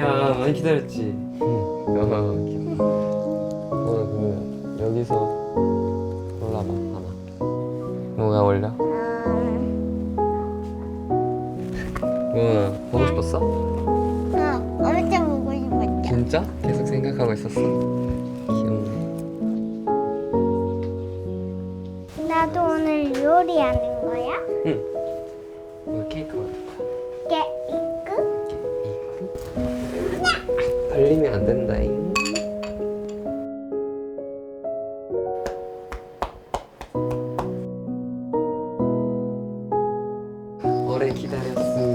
아 많이 기다렸지. 어 귀엽다. 오늘 그러면 여기서 올라봐 하나. 뭐가 올려? 음, 뭐 보고 싶었어? 어, 엄청 보고 싶었죠. 진짜? 계속 생각하고 있었어? 귀엽네. 나도 오늘 요리하는 거야? 응. 게임이 안 된다잉. 오래 기다렸어.